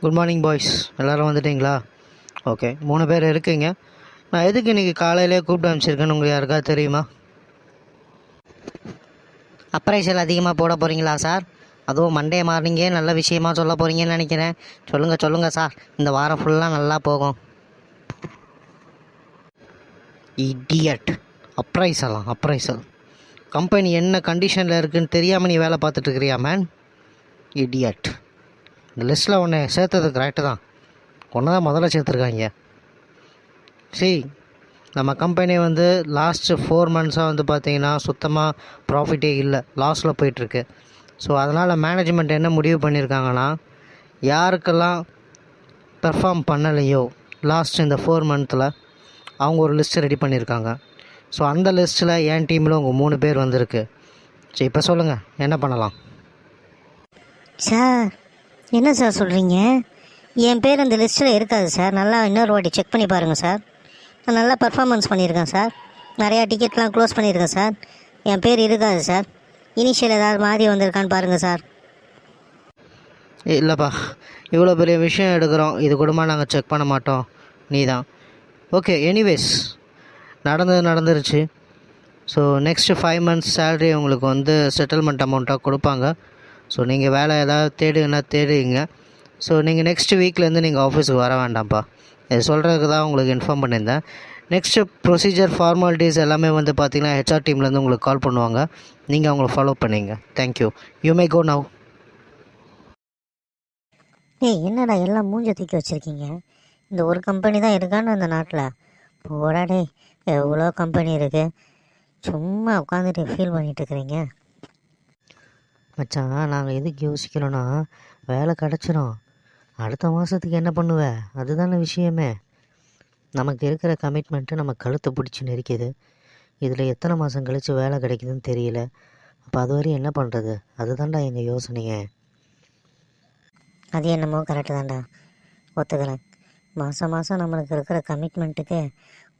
Good morning boys எல்லோரும் வந்துட்டீங்களா? Okay மூணு பேர் இருக்கீங்க. நான் எதுக்கு இன்றைக்கி காலையிலே கூப்பிட்டு அனுப்பிச்சிருக்கேன்னு உங்களுக்கு யாருக்கா தெரியுமா? அப்ரைசல் அதிகமாக போட போகிறீங்களா சார் அதுவும் மண்டே மார்னிங்கே நல்ல விஷயமா சொல்ல போகிறீங்கன்னு நினைக்கிறேன். சொல்லுங்கள் சொல்லுங்கள் சார் இந்த வாரம் ஃபுல்லாக நல்லா போகும். இடியட் அப்ரைசலாம் அப்ரைசல் கம்பெனி என்ன கண்டிஷனில் இருக்குதுன்னு தெரியாமல் நீ வேலை பார்த்துட்டு இருக்கிறியா மேன் இடியட் இந்த லிஸ்ட்டில் உன்னை சேர்த்தது கரெக்டு தான். ஒன்று தான் முதல்ல சேர்த்துருக்காங்க. சரி நம்ம கம்பெனி வந்து லாஸ்ட்டு ஃபோர் மந்த்ஸாக வந்து பார்த்தீங்கன்னா சுத்தமாக ப்ராஃபிட்டே இல்லை. லாஸில் போயிட்டுருக்கு. ஸோ அதனால் மேனேஜ்மெண்ட் என்ன முடிவு பண்ணியிருக்காங்கன்னா யாருக்கெல்லாம் பெர்ஃபார்ம் பண்ணலையோ லாஸ்ட் இந்த ஃபோர் மந்த்தில் அவங்க ஒரு லிஸ்ட் ரெடி பண்ணியிருக்காங்க. ஸோ அந்த லிஸ்ட்டில் என் டீமில் உங்கள் மூணு பேர் வந்திருக்கு. சரி இப்போ சொல்லுங்கள் என்ன பண்ணலாம்? சார் என்ன சார் சொல்கிறீங்க என் பேர் அந்த லிஸ்ட்டில் இருக்காது சார். நல்லா இன்னொரு வாட்டி செக் பண்ணி பாருங்கள் சார். நான் நல்லா பர்ஃபார்மன்ஸ் பண்ணியிருக்கேன் சார். நிறையா டிக்கெட்லாம் க்ளோஸ் பண்ணியிருக்கேன் சார். என் பேர் இருக்காது சார். இனிஷியல் ஏதாவது மாறி வந்திருக்கான்னு பாருங்கள் சார். இல்லைப்பா. இவ்வளோ பெரிய விஷயம் எடுக்கிறோம். இது கூடமா நாங்கள் செக் பண்ண மாட்டோம். நீ தான் ஓகே எனிவேஸ் நடந்தது நடந்துருச்சு. So next five months salary உங்களுக்கு வந்து செட்டில்மெண்ட் அமௌண்ட்டாக கொடுப்பாங்க. ஸோ நீங்கள் வேலை ஏதாவது தேடுங்கன்னா தேடுங்க. ஸோ நீங்கள் நெக்ஸ்ட் வீக்லேருந்து நீங்கள் ஆஃபீஸுக்கு வர வேண்டாம்ப்பா. இது சொல்கிறதுக்கு தான் உங்களுக்கு இன்ஃபார்ம் பண்ணியிருந்தேன். நெக்ஸ்ட்டு ப்ரொசீஜர் ஃபார்மாலிட்டிஸ் எல்லாமே வந்து பார்த்திங்கன்னா ஹெச்ஆர் டீம்லேருந்து உங்களுக்கு கால் பண்ணுவாங்க. நீங்கள் அவங்கள ஃபாலோ பண்ணிங்க. Thank you you may go now ஏய் என்னடா எல்லாம் மூஞ்ச தூக்கி வச்சுருக்கீங்க? இந்த ஒரு கம்பெனி தான் இருக்கான்னு அந்த நாட்டில். போடாடே எவ்வளோ கம்பெனி இருக்குது சும்மா உட்காந்துட்டு ஃபீல் பண்ணிட்டு இருக்கிறீங்க. மச்சான் நாங்கள் எதுக்கு யோசிக்கிறோன்னா வேலை கிடச்சிரும். அடுத்த மாதத்துக்கு என்ன பண்ணுவ? அதுதானே விஷயமே. நமக்கு இருக்கிற கமிட்மெண்ட்டு நம்ம கழுத்தை பிடிச்சி நெரிக்குது. இதில் எத்தனை மாதம் கழித்து வேலை கிடைக்குதுன்னு தெரியல. அப்போ அது வரையும் என்ன பண்ணுறது அதுதான்டா எங்கள் யோசனையே. அது என்னமோ கரெக்டு தான்டா. ஒத்துக்கிறேன். மாதம் மாதம் நம்மளுக்கு இருக்கிற கமிட்மெண்ட்டுக்கு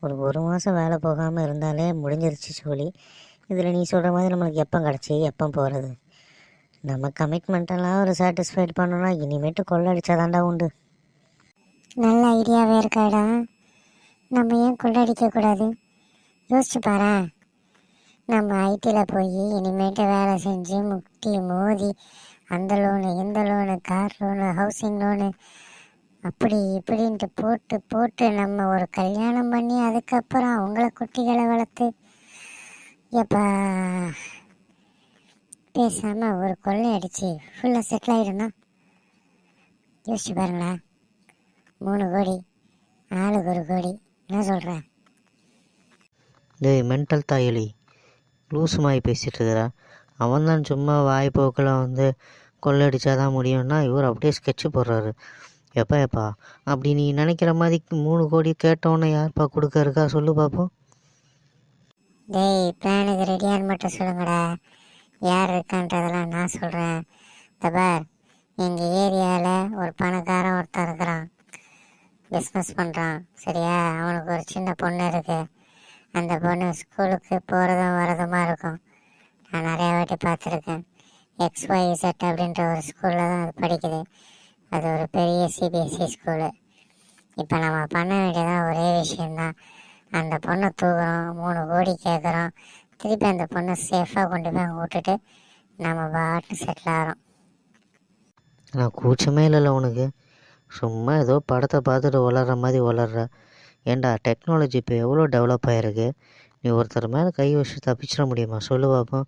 ஒரு ஒரு மாதம் வேலை போகாமல் இருந்தாலே முடிஞ்சிருச்சு சொல்லி இதில் நீ சொல்கிற மாதிரி நம்மளுக்கு எப்போ கிடச்சி எப்போ போகிறது நம்ம கமிட்மெண்ட்டெல்லாம் ஒரு சாட்டிஸ்ஃபைட் பண்ணணும்னா இனிமேட்டு கொள்ளடிச்சாதாண்டா உண்டு. நல்ல ஐடியாவே இருக்காடா. நம்ம ஏன் கொள்ளடிக்கக்கூடாது? யோசிச்சு பாரு. நம்ம ஐடியில் போய் இனிமேட்டு வேலை செஞ்சு முட்டி மோதி அந்த லோனு இந்த loan car loan housing loan அப்படி இப்படின்ட்டு போட்டு போட்டு நம்ம ஒரு கல்யாணம் பண்ணி அதுக்கப்புறம் அவங்கள குட்டிகளை வளர்த்து. எப்போ பேசாமல் ஒரு கொள்ளை அடித்து ஃபுல்லாக செட்டில் ஆகிடும்னா யோசிச்சு பாருங்களேன் மூணு கோடி ஆளுக்கு ஒரு கோடி என்ன சொல்கிறேன் டேய் மென்டல் தாயலி. லூசு மாதிரி பேசிகிட்டு இருக்கிறா. அவன் தான் சும்மா வாய்ப்போக்கில் வந்து கொள்ளடிச்சாதான் முடியும்னா இவர் அப்படியே ஸ்கெட்சு போடுறாரு. எப்பா எப்பா? அப்படி நீ நினைக்கிற மாதிரி மூணு கோடி கேட்டோன்னே யார்ப்பா கொடுக்க இருக்கா? சொல்லு பார்ப்போம் டேய் பிளானுக்கு ரெடியான்னு மட்டும் சொல்லுங்கடா. யார் இருக்கான்றதெல்லாம் நான் சொல்கிறேன் தபார் எங்கள் ஏரியாவில் ஒரு பணக்காரன் ஒருத்தர் இருக்கிறான். பிஸ்னஸ் பண்ணுறான் சரியா? அவனுக்கு ஒரு சின்ன பொண்ணு இருக்குது அந்த பொண்ணு ஸ்கூலுக்கு போகிறதும் வரதுமா இருக்கும். நான் நிறையா வாட்டி பார்த்துருக்கேன். எக்ஸ் ஒய் செட் அப்படின்ற ஒரு ஸ்கூலில் தான் அது படிக்குது. அது ஒரு பெரிய சிபிஎஸ்சி ஸ்கூலு. இப்போ நம்ம பண்ண வேண்டியதான் ஒரே விஷயந்தான் அந்த பொண்ணை தூக்குறோம் மூணு கோடி கேட்குறோம் திருப்பி அந்த பொண்ணை சேஃபாக கொண்டு போய் அங்கே விட்டுட்டு நம்ம பாட்டு செட்டில் ஆகிறோம் ஆனால் கூச்சமே இல்லைல்ல உனக்கு. சும்மா ஏதோ படத்தை பார்த்துட்டு வளர்ற மாதிரி வளர்ற ஏன்டா டெக்னாலஜி இப்போ எவ்வளோ டெவலப் ஆகிருக்கு நீ ஒருத்தர் மேலே கை வச்சு தப்பிச்சிட முடியுமா? சொல்லு பார்ப்போம்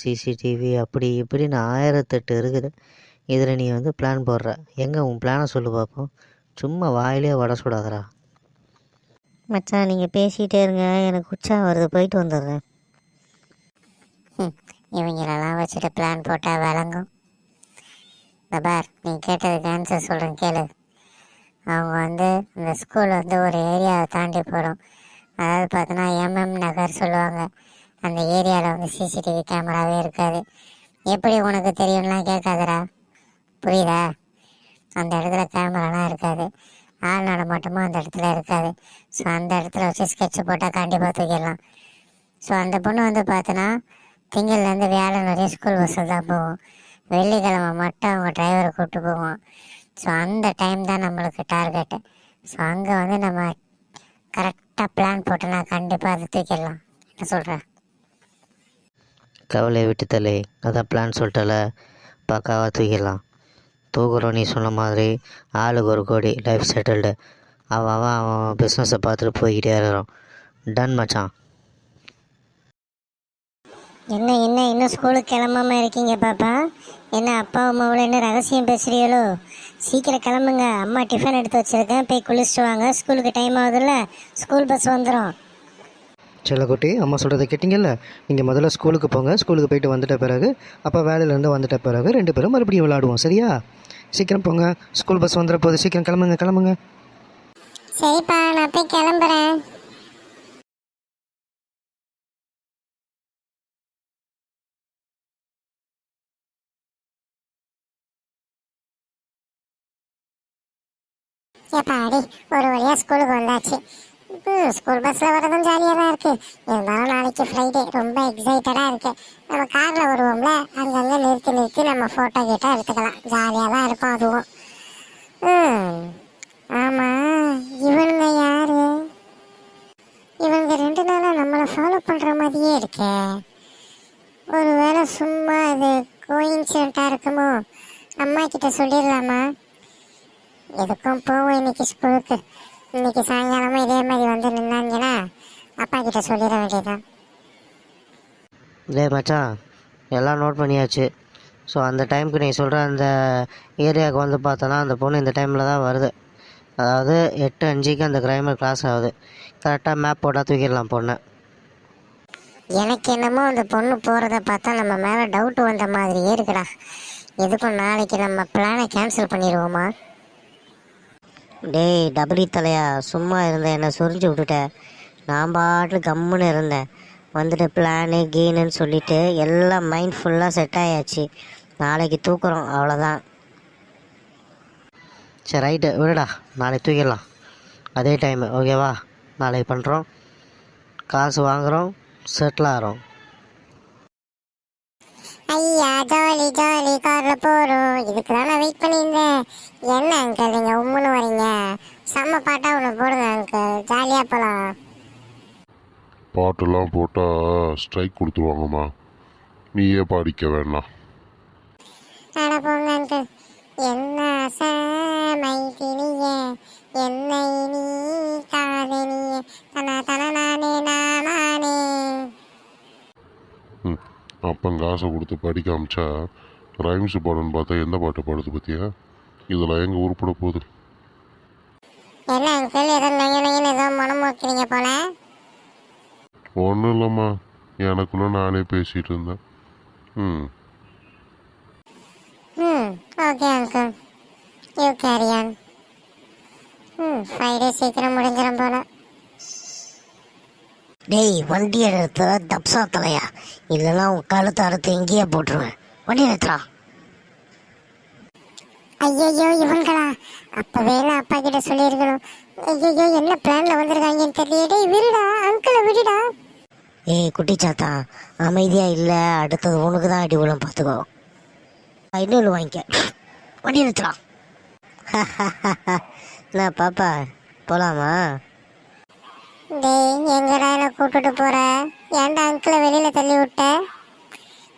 சிசிடிவி அப்படி இப்படின்னு ஆயிரத்தெட்டு இருக்குது. இதில் நீ வந்து பிளான் போடுற. எங்கே உன் பிளானை சொல்லு பார்ப்போம் சும்மா வாயிலே வட சுடாதரா மச்சான் நீங்கள் பேசிகிட்டே இருங்க. எனக்கு உற்சாகம் வருது. போயிட்டு வந்துடுறேன். இவங்களெல்லாம் வச்சுட்டு பிளான் போட்டால் விளங்கும். இந்த பார் நீ கேட்டதுக்கு ஆன்சர் சொல்கிறேன் கேளு. அவங்க வந்து இந்த ஸ்கூல் வந்து ஒரு ஏரியாவை தாண்டி போகிறோம் அதாவது பார்த்தோன்னா எம்எம் நகர் சொல்லுவாங்க. அந்த ஏரியாவில் வந்து சிசிடிவி கேமராவே இருக்காது. எப்படி உனக்கு தெரியும்லாம் கேட்காதரா புரியுதா? அந்த இடத்துல கேமராலாம் இருக்காது. ஆள் நடமாட்டமும் அந்த இடத்துல இருக்காது. ஸோ அந்த இடத்துல வச்சு ஸ்கெட்ச் போட்டால் கண்டிப்பாக தூக்கிடலாம். ஸோ அந்த பொண்ணு வந்து பார்த்தோன்னா திங்கள்லேருந்து வியாழன் வரையும் ஸ்கூல் பஸ்ஸில் தான் போகும். வெள்ளிக்கிழமை மட்டும் அவங்க டிரைவரை கூப்பிட்டு போவோம் ஸோ அந்த டைம் தான் நம்மளுக்கு டார்கெட்டு ஸோ அங்கே வந்து நம்ம கரெக்டாக பிளான் போட்டோன்னா கண்டிப்பாக அதை தூக்கிடலாம். என்ன சொல்கிறேன் கவலை விட்டு தலை அதான் பிளான் சொல்லிட்டால. பக்காவாக தூக்கிடலாம். தூக்குறோம் நீ சொன்ன மாதிரி. ஆளுக்கு ஒரு கோடி லைஃப் செட்டில்டு அவன் அவன் அவன் பிஸ்னஸை பார்த்துட்டு போய்கிட்டே இருக்கிறான். டன் மச்சான். என்ன என்ன இன்னும் ஸ்கூலுக்கு கிளம்பாம இருக்கீங்க பாப்பா? என்ன அப்பா அம்மாவோட என்ன ரகசியம் பேசுறீங்களோ? சீக்கிரம் கிளம்புங்க. அம்மா டிஃபன் எடுத்து வச்சிருக்கேன். போய் குளிச்சுட்டு வாங்க. ஸ்கூலுக்கு டைம் ஆகுதுல்ல? ஸ்கூல் பஸ் வந்துடும் செல்லக்குட்டி அம்மா சொல்கிறத கேட்டிங்கல்ல? நீங்கள் முதல்ல ஸ்கூலுக்கு போங்க. ஸ்கூலுக்கு போயிட்டு வந்துட்ட பிறகு அப்போ வேலையிலேருந்து வந்துட்ட பிறகு ரெண்டு பேரும் மறுபடியும் விளாடுவோம் சரியா? சீக்கிரம் போங்க. ஸ்கூல் பஸ் வந்துட போகுது சீக்கிரம் கிளம்புங்க கிளம்புங்க. சரிப்பா நான் போய் கிளம்புறேன். ஏப்பாடி ஒரு வழியாக ஸ்கூலுக்கு வந்தாச்சு. ஸ்கூல் பஸ்ஸில் வரதும் ஜாலியாக தான் இருக்குது இருந்தாலும் நாளைக்கு ஃப்ரைடே ரொம்ப எக்ஸைட்டடாக இருக்குது நம்ம காரில் வருவோம்ல அங்கங்கே நிறுத்தி நிறுத்தி நம்ம ஃபோட்டோ கேட்டால் எடுத்துக்கலாம். ஜாலியாக தான் இருக்கும் அதுவும். ஆமாம் இவனுங்க யாரு? இவங்க ரெண்டு நாளாக நம்மளை ஃபாலோ பண்ணுற மாதிரியே இருக்கா. ஒரு வேளை சும்மா அது கோயின்சிடண்ட்டாக இருக்குமோ? அம்மா கிட்ட சொல்லிடலாமா? எதுக்கும் போவோம் இன்னைக்கு ஸ்கூலுக்கு இன்னைக்கு சாயங்காலமும் இதே மாதிரி வந்து நின்னாங்கன்னா அப்பா கிட்ட சொல்லிட வேண்டியதுதான். டேய் மச்சான் எல்லாம் நோட் பண்ணியாச்சு. ஸோ அந்த டைமுக்கு நீ சொல்கிற அந்த ஏரியாவுக்கு வந்து பார்த்தோன்னா அந்த பொண்ணு இந்த டைமில் தான் வருது. அதாவது எட்டு அஞ்சுக்கு அந்த கிரைமர் கிளாஸ் ஆகுது. கரெக்டாக மேப் போட்டால் தூக்கிடலாம் பொண்ணை. எனக்கு என்னமோ அந்த பொண்ணு போகிறத பார்த்தா நம்ம மேலே டவுட் வந்த மாதிரியே இருக்குடா. எதுக்கும் நாளைக்கு நம்ம பிளானை கேன்சல் பண்ணிடுவோமா? டேய் டபுளி தலையா சும்மா இருந்தேன் என்னை சொரிஞ்சு விட்டுட்ட. நான் பாட்டு கம்முன்னு இருந்தேன். வந்துட்டு பிளானு கெயினுன்னு சொல்லிட்டு எல்லாம் மைண்ட் ஃபுல்லாக செட் ஆயாச்சு. நாளைக்கு தூக்குறோம் அவ்வளோதான் சரி ரைட்டு விடுடா. நாளைக்கு தூக்கிடலாம். அதே டைமு ஓகேவா நாளைக்கு பண்ணுறோம் காசு வாங்குகிறோம் செட்டில் ஆகிறோம். ஐயா ஜாலி ஜாலி கார்ல போறோம். இதுக்கு தான் நான் வெயிட் பண்ணியிருந்தேன். என்ன அங்கிள் நீங்க உம்முன்னு வரீங்க செம்ம பாட்டா ஒன்று போடுங்க அங்கிள் ஜாலியா போலாம். பாட்டெல்லாம் போட்டால் ஸ்ட்ரைக் கொடுத்துருவாங்கம்மா. நீயே பாடிக்க வேணாம். அட போங்க அங்கிள் என்ன மைதினிய என்னை நீ காதனிய தன தன நானே நானே ம். அப்போ காசை கொடுத்து படிக்க அமிச்சா ரைம்ஸ் பாடணும்னு பார்த்தா எந்த பாட்டு பாடுது பற்றியா இதெல்லாம் எங்கே உருப்பட போகுது. என்ன அங்கிள் ஏதோ நொய்ய நொய்யன்னு ஏதோ மனம் வைக்கிறீங்க போல? ஒன்றும் இல்லைம்மா. எனக்குள்ள நானே பேசிகிட்டு இருந்தேன். ம். ம் okay uncle you hmm Friday சீக்கிரம் முடிஞ்சிடும் போல. டேய் வண்டி எடுத்து தப்சா தலையா? இல்லைன்னா உன் கழுத்தை அறுத்து இங்கேயே போட்டுருவேன். வண்டி எடுத்துடா ஐயோ இவங்களா? அப்பவே நான் அப்பா கிட்ட சொல்லியிருக்கணும். ஐயோ என்ன பிளான்ல வந்திருக்காங்கன்னு தெரியல டேய் விடுடா அங்கிளை விடுடா. ஏய் குட்டி சாத்தா அமைதியா இல்லை. அடுத்தது உனக்கு தான் அடி விழும் பார்த்துக்கோ. இன்னொன்று வாங்கிக்க. வண்டி எடுத்துடா நான் பாப்பா போலாமா? டேய் எங்கடா என்ன கூட்டிட்டு போற? ஏன்டா அங்கிளை வெளியில தள்ளி விட்ட?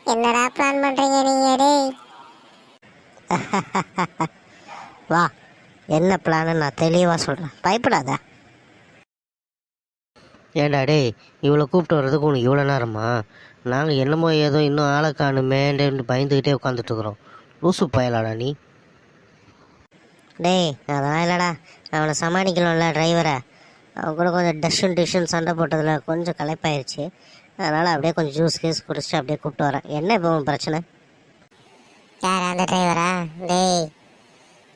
என்னடா பிளான் பண்றீங்க நீங்க டேய்? வா என்ன பிளான்னு நான் தெளிவாக சொல்கிறேன் பயப்படாத. ஏன்டா டேய் இவ்வளோ கூப்பிட்டு வர்றதுக்கு உனக்கு இவ்வளோ நேரமா? நாங்கள் என்னமோ ஏதோ இன்னும் ஆளை காணுமேன்னு பயந்துக்கிட்டே உட்காந்துட்ருக்குறோம் லூசு பயலாடா நீ. டேய் அதெல்லாம் இல்லைடா. அவனை சமாளிக்கணும்ல டிரைவரை அவங்க கூட கொஞ்சம் டஷன் டிஷன் சண்டை போட்டதில் கொஞ்சம் கலைப்பாயிருச்சு அதனால் அப்படியே கொஞ்சம் ஜூஸ் கீஸ் குடிச்சிட்டு அப்படியே கூப்பிட்டு வரேன். என்ன இப்போ உன் பிரச்சனை? யார் அந்த டிரைவரா டேய்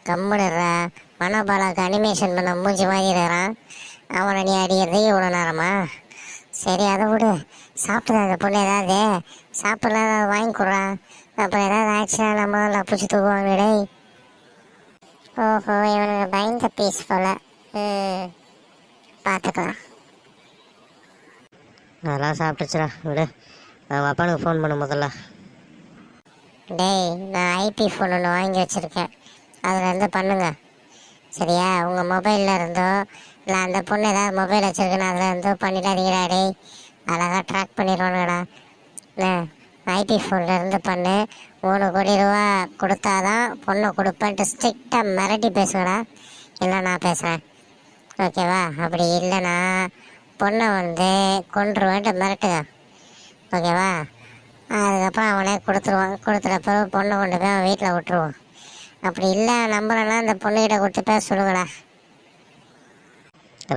கம்முடுறா மனோபாலாவுக்கு அனிமேஷன் பண்ண மூஞ்சி மாதிரி இருக்கிறான் அவனை நீ அடிக்கிறதே இவ்வளோ நேரமா சரி அதை விடு. சாப்பிடுதா அந்த பொண்ணு ஏதாவது. சாப்பிடலாம் ஏதாவது வாங்கி கொடுறான் அப்புறம் ஏதாவது ஆச்சுன்னா நம்ம தான் பிடிச்சி தூக்குவாங்க டேய். ஓஹோ இவனுக்கு பயந்த பீஸ் போல். ம். பார்த்துக்கலாம் அதெல்லாம் சாப்பிட்டுச்சுடா விடு. அவன் அப்பானுக்கு ஃபோன் பண்ண முதல்ல. டேய் நான் ஐபி ஃபோன் ஒன்று வாங்கி வச்சுருக்கேன். அதுலேருந்து பண்ணுங்க. சரியா? உங்கள் மொபைலில் இருந்தோ இல்லை அந்த பொண்ணு ஏதாவது மொபைல் வச்சுருக்குன்னு அதில் இருந்தோ பண்ணிடாதீங்கடா டேய். அழகாக ட்ராக் பண்ணிடுவானுங்கடா. என்ன ஐபி ஃபோன்ல இருந்து பண்ணு. மூணு கோடி ரூபா கொடுத்தாதான் பொண்ணை கொடுப்பேன்ட்டு ஸ்ட்ரிக்டாக மிரட்டி பேசுங்கடா. இல்லை நான் பேசுகிறேன் ஓகேவா? அப்படி இல்லைன்னா பொண்ணை வந்து கொன்றுவேன்ட்டு மிரட்டுங்க. ஓகேவா? அதுக்கப்புறம் அவனே கொடுத்துருவான். கொடுத்துட்ட பிறகு பொண்ணை கொண்டு போய் அவன் வீட்டில் விட்டுருவான். அப்படி இல்லை நம்புறேன்னா அந்த பொண்ணுகிட்ட கொடுத்து பேச சொல்லுங்கடா.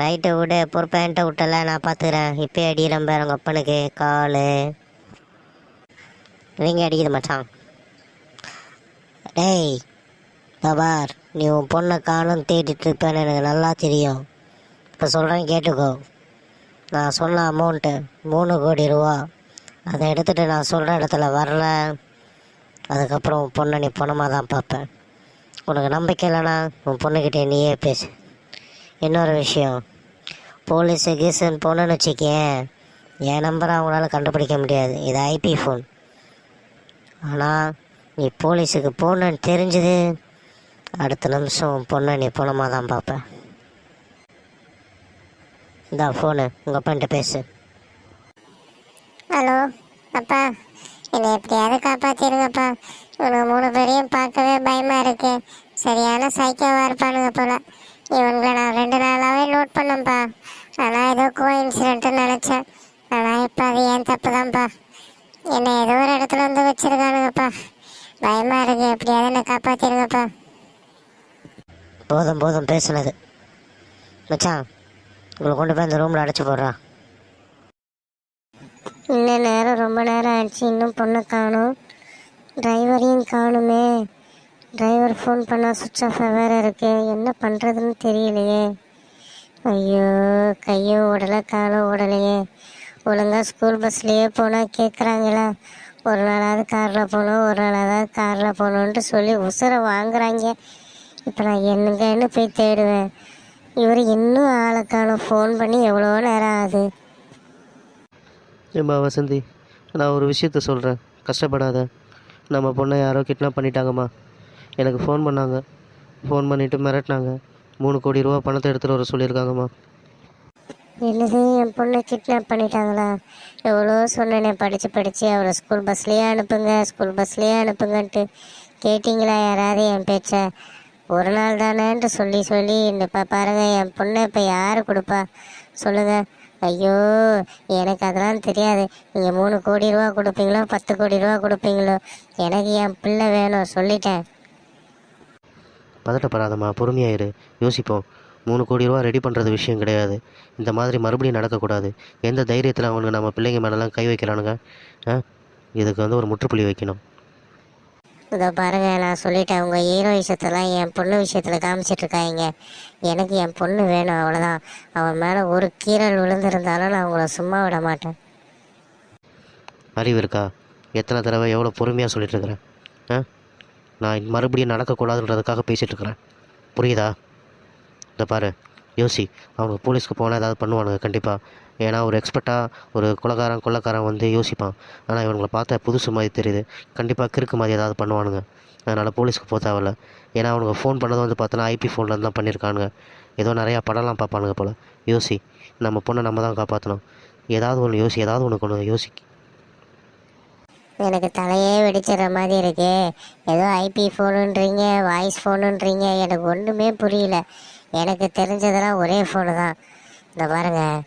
ரைட்டு விடு. பொறுப்பேன்ட்ட விட்டல. நான் பார்த்துக்கிறேன். இப்போயே அடிக்கிறேன் பாரு உங்கள் அப்பனுக்கு. கால். ரிங்க அடிக்குது மச்சான். டேய் தபார் நீ உன் பொண்ணை காணும் தேடிட்டு இருப்பேன்னு எனக்கு நல்லா தெரியும். இப்போ சொல்கிறேன் கேட்டுக்கோ. நான் சொன்ன அமௌண்ட்டு மூணு கோடி ரூபா. அதை எடுத்துகிட்டு நான் சொல்கிற இடத்துல வரல. அதுக்கப்புறம் உன் பொண்ணை நீ பணமாக தான் பார்ப்பேன் உனக்கு நம்பிக்கை இல்லைன்னா உன் பொண்ணுக்கிட்டே நீயே பேசு. இன்னொரு விஷயம். போலீஸு கீஸுன்னு போனேன்னு வச்சுக்கேன். என் நம்பரை அவங்களால கண்டுபிடிக்க முடியாது. இது ஐபி ஃபோன் ஆனால் நீ போலீஸுக்கு போனேன்னு தெரிஞ்சது அடுத்த நிமிஷம் உன் பொண்ணை நீ பணமாக தான் பார்ப்பேன் இந்தா ஃபோனு உங்கள் அப்பான்ட்ட பேசு. ஹலோ அப்பா. என்னை எப்படியாவது காப்பாற்றிடுங்கப்பா இவனுங்க மூணு பேரையும் பார்க்கவே பயமாக இருக்கு. சரியான சைக்கோவாக இருப்பானுங்க போல. இவனுங்களை நான் ரெண்டு நாளாகவே நோட் பண்ணேன்ப்பா. ஆனால் ஏதோ கோ இன்சிடென்ட்னு நினச்சேன். ஆனால் இப்போ அது ஏன் தப்பு தான்ப்பா என்னை ஏதோ ஒரு இடத்துல வந்து வச்சிருக்கானுங்கப்பா. பயமாக இருக்கு. எப்படியாவது என்னை காப்பாற்றிடுங்கப்பா போதும் போதும். பேசுனது. மச்சான் உங்களை கொண்டு போய் அந்த ரூமில் அடைச்சி போடுறான் இன்னும் நேரம் ரொம்ப நேரம் ஆயிடுச்சு. இன்னும் பொண்ணை காணும். டிரைவரையும் காணுமே. டிரைவர் ஃபோன் பண்ணால் சுவிட்ச் ஆஃப் வேறு இருக்கு. என்ன பண்ணுறதுன்னு தெரியலையே. ஐயோ கையும் ஓடலை காலும் ஓடலையே. ஒழுங்காக ஸ்கூல் பஸ்லேயே போனால் கேட்குறாங்களா ஒரு நாளாவது காரில் போகணும் ஒரு நாளாவது காரில் போகணுன்ட்டு சொல்லி உசுரை வாங்குறாங்க. இப்போ நான் என்னங்கன்னு போய் தேடுவேன். இவர் இன்னும் ஆளை காணும் ஃபோன் பண்ணி எவ்வளோ நேரம் ஆகுது? ஏம்மா வசந்தி நான் ஒரு விஷயத்த சொல்கிறேன் கஷ்டப்படாத. நம்ம பொண்ணை யாரோ கிட்னாப் பண்ணிட்டாங்கம்மா. எனக்கு ஃபோன் பண்ணாங்க. ஃபோன் பண்ணிவிட்டு மிரட்டினாங்க. மூணு கோடி ரூபா பணத்தை எடுத்துகிட்டு வர சொல்லியிருக்காங்கம்மா. என்னது என் பொண்ணை கிட்னாப் பண்ணிட்டாங்களா? எவ்வளோ சொன்னேனே படித்து படித்து அவளை ஸ்கூல் பஸ்லேயே அனுப்புங்க ஸ்கூல் பஸ்லேயே அனுப்புங்கன்ட்டு. கேட்டிங்களா யாராவது என் பேச்சை? ஒரு நாள் தானேன்ட்டு சொல்லி சொல்லி இந்த இப்போ பாருங்க என் பொண்ணை இப்போ யார் கொடுப்பா? சொல்லுங்க. ஐயோ எனக்கு அதெல்லாம் தெரியாது. நீங்கள் மூணு கோடி ரூபா கொடுப்பீங்களோ பத்து கோடி ரூபா கொடுப்பீங்களோ? எனக்கு என் பிள்ளை வேணும் சொல்லிட்டேன். பதட்டப்படாதம்மா பொறுமையாயிரு. யோசிப்போம். மூணு கோடி ரூபா ரெடி பண்ணுறது விஷயம் கிடையாது. இந்த மாதிரி மறுபடியும் நடக்கக்கூடாது. எந்த தைரியத்தில் அவனுங்க நம்ம பிள்ளைங்க மேலெலாம் கை வைக்கிறானுங்க? ஆ? இதுக்கு வந்து ஒரு முற்றுப்புள்ளி வைக்கணும். இதோ பாருங்க நான் சொல்லிட்டேன் உங்கள் ஹீரோ விஷயத்தெல்லாம் என் பொண்ணு விஷயத்தில் காமிச்சிட்டு இருக்காங்க எனக்கு என் பொண்ணு வேணும் அவ்வளோதான் அவன் மேலே ஒரு கீரல் விழுந்திருந்தாலும் நான் அவங்கள சும்மா விட மாட்டேன். அறிவு இருக்கா? எத்தனை தடவை எவ்வளோ பொறுமையாக சொல்லிட்டு இருக்கிறேன் ஆ? நான் மறுபடியும் நடக்கக்கூடாதுன்றதுக்காக பேசிகிட்டு இருக்கிறேன் புரியுதா? இந்த பாரு. யோசி அவங்க போலீஸ்க்கு போனால் ஏதாவது பண்ணுவானுங்க கண்டிப்பாக ஏன்னா ஒரு எக்ஸ்பர்ட்டாக ஒரு கொலகாரன் கொள்ளக்காரன் வந்து யோசிப்பான். ஆனால் இவங்களை பார்த்தா புதுசு மாதிரி தெரியுது. கண்டிப்பாக கிறுக்கு மாதிரி ஏதாவது பண்ணுவானுங்க. அதனால் போலீஸ்க்கு போக தேவையில்ல. ஏன்னா அவனுங்க ஃபோன் பண்ணது வந்து பார்த்தோன்னா ஐபி ஃபோனில் தான் பண்ணியிருக்கானுங்க ஏதோ நிறையா படம்லாம் பார்ப்பானுங்க போல். யோசி நம்ம பொண்ணை நம்ம தான் காப்பாற்றணும் ஏதாவது ஒன்று யோசி ஏதாவது ஒன்று கொண்டு யோசி. எனக்கு தலையே வெடிச்சிடுற மாதிரி இருக்கு. ஏதோ ஐபி ஃபோனுன்றீங்க வாய்ஸ் ஃபோனுன்றீங்க எனக்கு ஒன்றுமே புரியல. எனக்கு தெரிஞ்சதெல்லாம் ஒரே ஃபோனு தான். இந்த பாருங்க.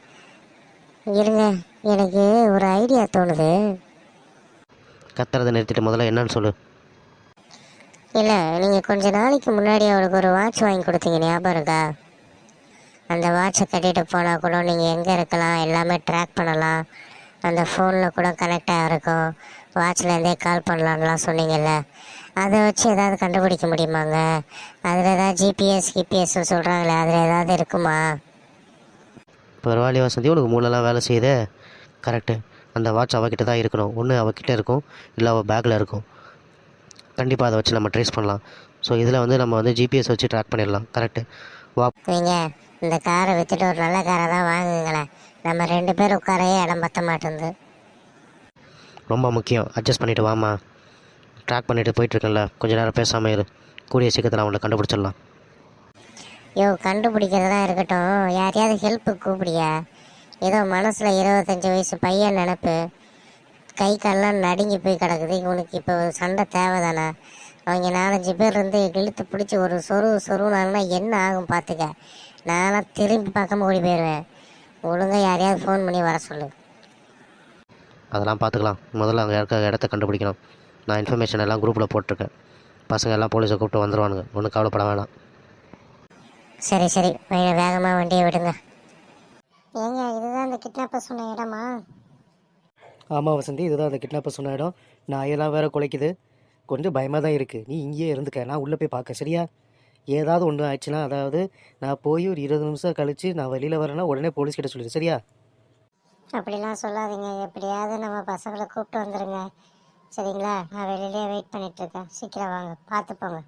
இருங்க எனக்கு ஒரு ஐடியா தோணுது. கத்துறதை நிறுத்திட்டு முதல்ல என்னன்னு சொல்லு. இல்லை நீங்கள் கொஞ்ச நாளைக்கு முன்னாடி அவளுக்கு ஒரு வாட்ச் வாங்கி கொடுத்தீங்க ஞாபகம் இருக்கா? அந்த வாட்சை கட்டிட்டு போனால் கூட நீங்கள் எங்கே இருக்கலாம் எல்லாமே ட்ராக் பண்ணலாம். அந்த ஃபோனில் கூட கனெக்டாக இருக்கும். வாட்ச்லேருந்தே கால் பண்ணலான்லாம் சொன்னீங்கல்ல. அதை வச்சு ஏதாவது கண்டுபிடிக்க முடியுமாங்க? அதில் ஏதாவது ஜிபிஎஸ் கிபிஎஸ்னு சொல்கிறாங்களே அதில் ஏதாவது இருக்குமா? பரவாயில்ல வசந்தி உனக்கு மூளைலாம் வேலை செய்யுதே. கரெக்டு அந்த வாட்ச் அவகிட்ட தான் இருக்கணும். ஒன்று அவகிட்ட இருக்கும் இல்லை அவள் பேக்கில் இருக்கும். கண்டிப்பாக அதை வச்சு நம்ம ட்ரேஸ் பண்ணலாம். ஸோ இதில் வந்து நம்ம வந்து ஜிபிஎஸ் வச்சு ட்ராக் பண்ணிடலாம். கரெக்டு வா. நீங்கள் இந்த காரை விற்றுட்டு ஒரு நல்ல காரை தான் வாங்குங்களேன். நம்ம ரெண்டு பேர் உட்காரையே இடம் பத்த மாட்டேங்குது. ரொம்ப முக்கியம். அட்ஜஸ்ட் பண்ணிவிட்டு வாமா ட்ராக் பண்ணிவிட்டு போயிட்டுருக்கேன்ல. கொஞ்ச நேரம் பேசாமல் இரு. கூடிய சீக்கிரத்தில் அவங்கள கண்டுபிடிச்சிடலாம். யோ கண்டுபிடிக்கிறதா இருக்கட்டும். யாரையாவது ஹெல்ப்பு கூப்பிடியா ஏதோ மனசில் இருபத்தஞ்சி வயசு பையன் நினப்பு. கை கால்லாம் நடுங்கி போய் கிடக்குது. இவனுக்கு இப்போ சண்டை தேவைதானே? அவங்க நாலஞ்சு பேர் இருந்து இழுத்து பிடிச்சி ஒரு சொரு சொருனாங்கன்னா என்ன ஆகும் பார்த்துக்க. நான்லாம் திரும்பி பார்க்காம ஓடி போயிடுவேன். ஒழுங்கா யாரையாவது ஃபோன் பண்ணி வர சொல்லு. அதெல்லாம் பார்த்துக்கலாம். முதல்ல அங்கே இருக்க இடத்த கண்டுபிடிக்கணும். நான் இன்ஃபர்மேஷன் எல்லாம் குரூப்பில் போட்டிருக்கேன். பசங்க எல்லாம் போலீஸை கூப்பிட்டு வந்துடுவானுங்க ஒன்றும் கவலைப்பட வேணாம். சரி சரி. வே- வேகமா வண்டியை விடுங்க. ஏங்க இதுதான் இந்த கிட்னாப்பர் சொன்ன இடமா? ஆமாம் வசந்தி. இதுதான் அந்த கிட்னாப்பர் சொன்ன இடம். நாயெல்லாம் வேற குலைக்குது. கொஞ்சம் பயமாக தான் இருக்குது நீ இங்கேயே இருந்துக்க. நான் உள்ளே போய் பார்க்க சரியா? ஏதாவது ஒன்று ஆயிடுச்சுன்னா அதாவது நான் போய் ஒரு இருபது நிமிஷம் கழித்து நான் வெளியில் வரேன்னா உடனே போலீஸ் கிட்ட சொல்லிடு சரியா? அப்படிலாம் சொல்லாதீங்க. எப்படியாவது நம்ம பசங்களை கூப்பிட்டு வந்துடுங்க சரிங்களா? நான் வெளியிலேயே வெயிட் பண்ணிட்டு இருக்கேன் சீக்கிரம் வாங்க. பார்த்து போங்க.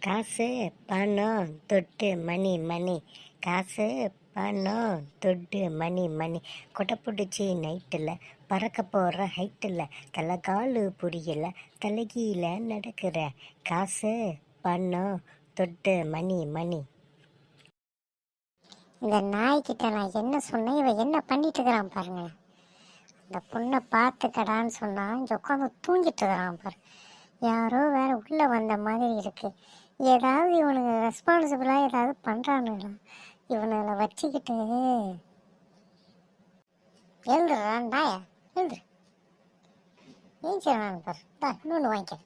காசு பணம் தொட்டு மணி மணி. காசு பணம் தொட்டு மணி மணி. கொட்டை பிடிச்சி நைட்டில் பறக்க போகிற ஹைட்டில் தலை காலு புரியல தலைகீழ நடக்கிற காசு பணம் தொட்டு மணி மணி. இந்த நாய்கிட்ட நான் என்ன சொன்னேன்? இவன் என்ன பண்ணிட்டு இருக்கிறான் பாருங்க. அந்த பொண்ணை பார்த்துக்கடான்னு சொன்னா இங்க உட்காந்து தூங்கிட்டு இருக்கிறான் பாரு. யாரோ வேற உள்ள வந்த மாதிரி இருக்கு. ஏதாவது இவனுங்க ரெஸ்பான்சிபிளா ஏதாவது பண்றானுங்களா? இவனுங்களை வச்சுக்கிட்டு. எழுந்துடுறான் நாயா எழுந்துரு. ஏஞ்சிடறான் பாரு. தா இன்னொன்று வாங்கிக்க.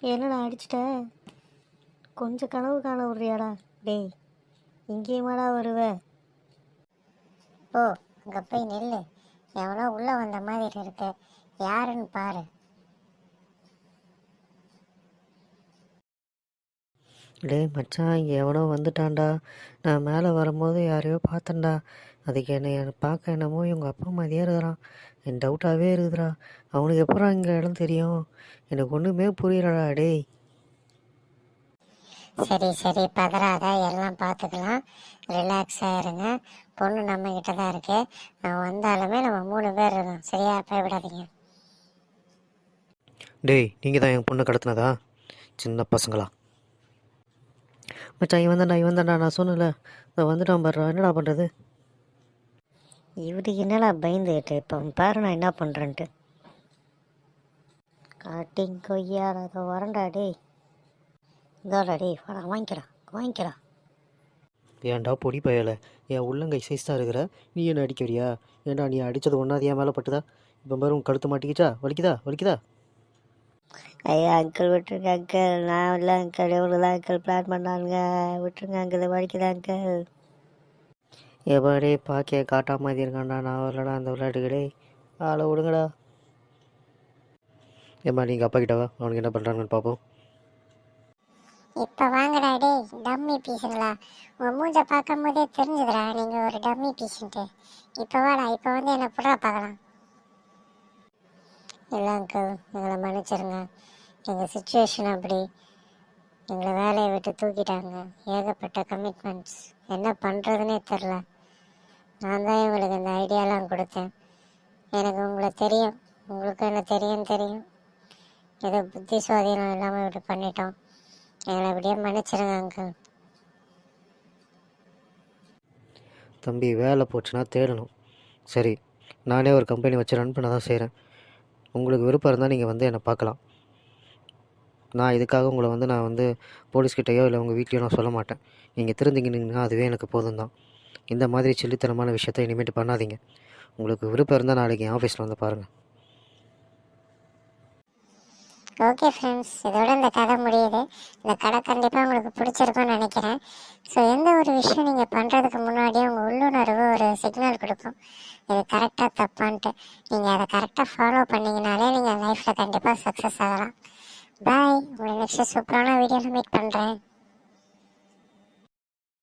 என்னடா அடிச்சிட்ட? கொஞ்சம் கனவு காண விட்றியாடா. டேய் இங்கேயுமாடா வருவ? ஓ அங்கே போய் நில்லு. எவனோ உள்ளே வந்த மாதிரி இருக்கு. யாருன்னு பாரு. டேய் மச்சான் இங்கே எவனோ வந்துட்டான்டா. நான் மேலே வரும்போது யாரையோ பார்த்தேன்டா. அதுக்கு என்னை பார்க்க என்னமோ இவங்க அப்பா மாதிரியே இருக்கிறான். என் டவுட்டாகவே இருக்குதுடா. அவனுக்கு எப்போ இங்கே இடம் தெரியும்? எனக்கு ஒன்றுமே புரியலடா டேய். சரி சரி. பதறாத. எல்லாம் பார்த்துக்கலாம். ரிலாக்ஸாக இருங்க. பொண்ணு நம்ம கிட்ட தான் இருக்கு. அவன் வந்தாலுமே நம்ம மூணு பேர் இருக்கோம் சரியா? பயப்படாதீங்க. டேய் நீங்கள் தான் என் பொண்ணு கடத்தினதா? சின்ன பசங்களா. மச்சான் இவன் தான்டா இவன் தான்டா நான் சொன்னல நான் வந்துட்டான் பாடுறா என்னடா பண்ணுறது இவருக்கு என்னடா பயந்துகிட்டு இப்போ பாரு நான் என்ன பண்ணுறேன்ட்டு காட்டிங் கொய்யாடா வரண்டா டேய். இந்தோடா டேய் வாடா வாங்கிக்கடா வாங்கிக்கடா. ஏன்டா பொடி பயல? என் உள்ளங்கை சைஸ் தான் இருக்கிற. நீ என்ன அடிக்கிறியா? ஏன்டா நீ அடித்தது ஒன்றாது என் மேலே பட்டுதா? இப்போ பாரு உன் கழுத்து மாட்டிக்கிச்சா? வலிக்குதா? வலிக்குதா? ஐயா அங்கிள் விட்டுருங்க அங்கிள் நான் இல்லை அங்கிள் இவ்வளோ தான் அங்கிள் பிளான் பண்ணானுங்க. விட்டுருங்க அங்கிள் வலிக்குதா அங்கிள் எப்பாடே பாக்கிய காட்டா மாதிரி இருக்கான்டா. நான் வரலடா அந்த விளையாட்டுக்கடே ஆளை விடுங்கடா. ஏம்மா நீங்கள் அப்பா கிட்ட வா. அவனுக்கு என்ன பண்ணுறாங்கன்னு பார்ப்போம் இப்போ வாங்கடா டேய் டம்மி பீஸுங்களா? உன் மூஞ்ச பார்க்கும் போதே தெரிஞ்சுதுடா நீங்கள் ஒரு டம்மி பீஸுன்ட்டு. இப்போ வாடா இப்போ வந்து என்னை புடா பார்க்கலாம். இல்லை அங்கிள் எங்களை மன்னிச்சிருங்க. எங்கள் சுச்சுவேஷன் அப்படி. எங்களை வேலையை விட்டு தூக்கிட்டாங்க. ஏகப்பட்ட கமிட்மெண்ட்ஸ் என்ன பண்ணுறதுனே தெரில நான் தான் இவங்களுக்கு இந்த ஐடியாலாம் கொடுத்தேன். எனக்கு உங்களை தெரியும். உங்களுக்கு என்ன தெரியும் தெரியும். ஏதோ புத்தி சுவாதீனம் இல்லாமல் இப்படி பண்ணிட்டோம். எங்களை அப்படியே மன்னிச்சிருங்க அங்கிள் தம்பி வேலை போச்சுன்னா தேடணும். சரி நானே ஒரு கம்பெனி வச்சு ரன் பண்ண தான் செய்கிறேன் உங்களுக்கு விருப்பம் இருந்தால் நீங்கள் வந்து என்னை பார்க்கலாம். நான் இதுக்காக உங்களை வந்து நான் வந்து போலீஸ்கிட்டையோ இல்லை உங்கள் வீட்லையோ நான் சொல்ல மாட்டேன். நீங்கள் திருந்திங்கன்னா அதுவே எனக்கு போதும் தான். இந்த மாதிரி சில்லித்தனமான விஷயத்த இனிமேட்டு பண்ணாதீங்க. உங்களுக்கு விருப்பம் இருந்தால் நாளைக்கு என் ஆஃபீஸில் வந்து பாருங்கள் ஓகே ஃப்ரெண்ட்ஸ் இதோட இந்த கதை முடியுது. இந்த கதை கண்டிப்பாக உங்களுக்கு பிடிச்சிருக்கும்னு நினைக்கிறேன். ஸோ எந்த ஒரு விஷயம் நீங்கள் பண்ணுறதுக்கு முன்னாடியே உங்கள் உள்ளுணர்வு ஒரு சிக்னல் கொடுக்கும். இது கரெக்டாக தப்பான்ட்டு. நீங்கள் அதை கரெக்டாக ஃபாலோ பண்ணீங்கனாலே நீங்கள் லைஃப்பில் கண்டிப்பாக சக்ஸஸ் ஆகலாம். பாய் உங்களை நெக்ஸ்ட் சூப்பரான வீடியோவில் மீட் பண்ணுறேன்